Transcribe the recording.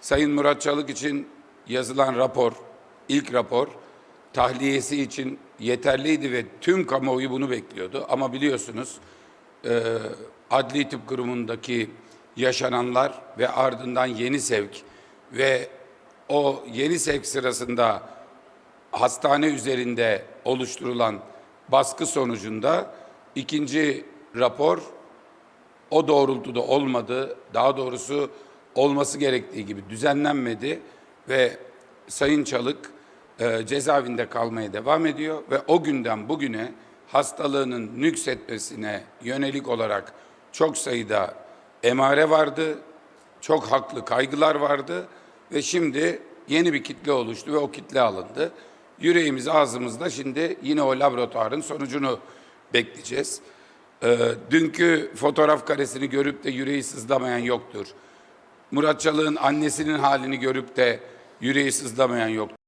Sayın Murat Çalık için yazılan rapor, ilk rapor tahliyesi için yeterliydi ve tüm kamuoyu bunu bekliyordu. Ama biliyorsunuz e, Adli Tıp Kurumu'ndaki yaşananlar ve ardından yeni sevk ve o yeni sevk sırasında hastane üzerinde oluşturulan baskı sonucunda ikinci rapor o doğrultuda olmadı. Daha doğrusu olması gerektiği gibi düzenlenmedi ve Sayın Çalık e, cezaevinde kalmaya devam ediyor ve o günden bugüne hastalığının nüksetmesine yönelik olarak çok sayıda emare vardı, çok haklı kaygılar vardı ve şimdi yeni bir kitle oluştu ve o kitle alındı. Yüreğimiz ağzımızda şimdi yine o laboratuvarın sonucunu bekleyeceğiz. Ee, dünkü fotoğraf karesini görüp de yüreği sızlamayan yoktur. Murat Çalık'ın annesinin halini görüp de yüreği sızlamayan yoktur.